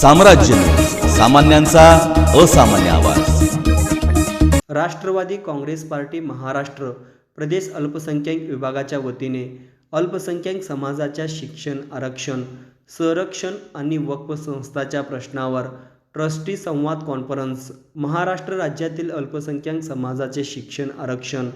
साम्राज्य. सामान्यांचा असामान्य आवाज. राष्ट्रवादी काँग्रेस पार्टी महाराष्ट्र प्रदेश अल्पसंख्याक विभागाच्या वतीने अल्पसंख्याक समाजाच्या शिक्षण आरक्षण संरक्षण आणि वक्फ संस्थाच्या प्रश्नावर ट्रस्टी संवाद कॉन्फरन्स महाराष्ट्र राज्यातील अल्पसंख्याक समाजाचे शिक्षण आरक्षण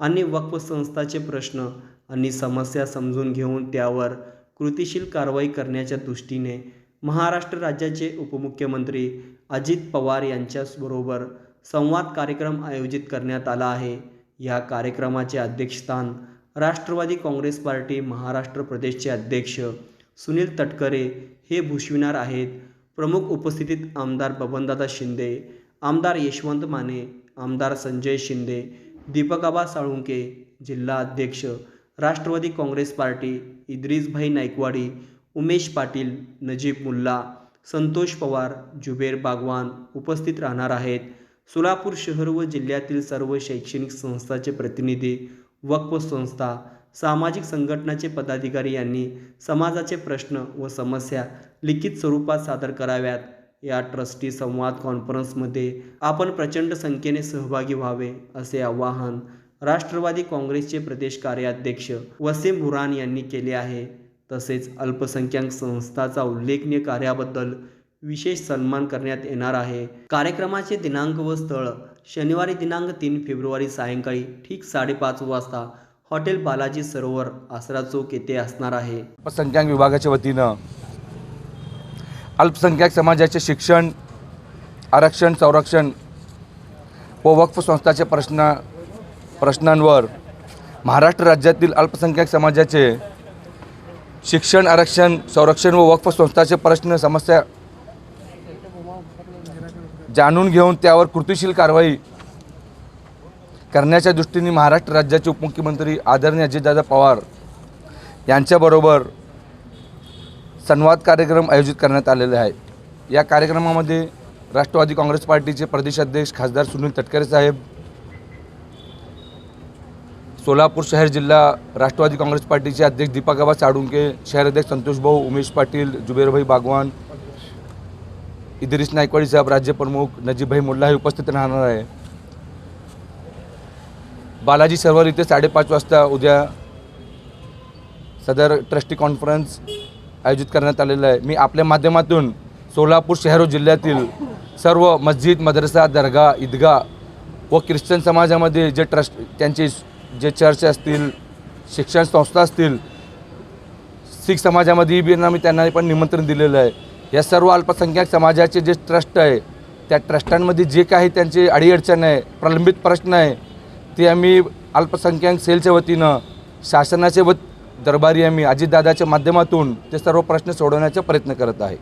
आणि वक्फ संस्थाचे प्रश्न आणि समस्या समजून घेऊन त्यावर कृतिशील कारवाई करण्याच्या दृष्टीने महाराष्ट्र राज्याचे उपमुख्यमंत्री अजित पवार यांच्याबरोबर संवाद कार्यक्रम आयोजित करण्यात आला आहे. या कार्यक्रमाचे अध्यक्षस्थान राष्ट्रवादी काँग्रेस पार्टी महाराष्ट्र प्रदेशचे अध्यक्ष सुनील तटकरे हे भूषविणार आहेत. प्रमुख उपस्थितीत आमदार बबनदादा शिंदे आमदार यशवंत माने आमदार संजय शिंदे दीपकाबा साळुंके जिल्हा अध्यक्ष राष्ट्रवादी काँग्रेस पार्टी इद्रिसभाई नायकवाडी उमेश पाटील नजीब मुल्ला संतोष पवार जुबेर बागवान उपस्थित राहणार आहेत. सोलापूर शहर व जिल्ह्यातील सर्व शैक्षणिक संस्थाचे प्रतिनिधी वक्फ संस्था सामाजिक संघटनाचे पदाधिकारी यांनी समाजाचे प्रश्न व समस्या लिखित स्वरूपात सादर कराव्यात. या ट्रस्टी संवाद कॉन्फरन्समध्ये आपण प्रचंड संख्येने सहभागी व्हावे असे आवाहन राष्ट्रवादी काँग्रेसचे प्रदेश कार्याध्यक्ष वसीम बुरान यांनी केले आहे. तसेच अल्पसंख्याक संस्थाचा उल्लेखनीय कार्याबद्दल विशेष सन्मान करण्यात येणार आहे. कार्यक्रमाचे दिनांक व स्थळ शनिवारी दिनांक तीन फेब्रुवारी सायंकाळी ठीक साडेपाच वाजता हॉटेल बालाजी सरोवर आसरा चौक येथे असणार आहे. अल्पसंख्याक विभागाच्या वतीनं अल्पसंख्याक समाजाचे शिक्षण आरक्षण संरक्षण व वक्फ संस्थाचे प्रश्न प्रश्नांवर महाराष्ट्र राज्यातील अल्पसंख्याक समाजाचे शिक्षण आरक्षण संरक्षण व वक्फ संस्थाचे प्रश्न समस्या जाणून घेऊन त्यावर कृतीशील कारवाई करण्याच्या दृष्टीने महाराष्ट्र राज्याचे उपमुख्यमंत्री आदरणीय अजितदादा पवार यांच्याबरोबर संवाद कार्यक्रम आयोजित करण्यात आलेले आहे या कार्यक्रमामध्ये राष्ट्रवादी काँग्रेस पार्टीचे प्रदेशाध्यक्ष खासदार सुनील तटकरे साहेब सोलापूर शहर जिल्हा राष्ट्रवादी काँग्रेस पार्टीचे अध्यक्ष दीपकाबा शहर शहराध्यक्ष संतोषभाऊ उमेश पाटील जुबेरभाई बागवान इद्रिस नायकवाडी साहेब राज्यप्रमुख नजीबभाई मुल्ला हे उपस्थित राहणार आहे. बालाजी सर्व इथे साडेपाच वाजता उद्या सदर ट्रस्टी कॉन्फरन्स आयोजित करण्यात आलेलं आहे. मी आपल्या माध्यमातून सोलापूर शहर जिल्ह्यातील सर्व मस्जिद मदरसा दर्गा ईदगा व ख्रिश्चन समाजामध्ये जे ट्रस्ट त्यांचे जे चर्च असतील शिक्षण संस्था असतील शीख समाजामध्ये बी आम्ही त्यांना पण निमंत्रण दिलेलं आहे. या सर्व अल्पसंख्याक समाजाचे जे ट्रस्ट आहे त्या ट्रस्टांमध्ये जे काही त्यांचे अडीअडचण आहे प्रलंबित प्रश्न आहे ते आम्ही अल्पसंख्याक सेलच्या वतीनं शासनाचे व दरबारी आम्ही अजितदादाच्या माध्यमातून ते सर्व प्रश्न सोडवण्याचा प्रयत्न करत आहे.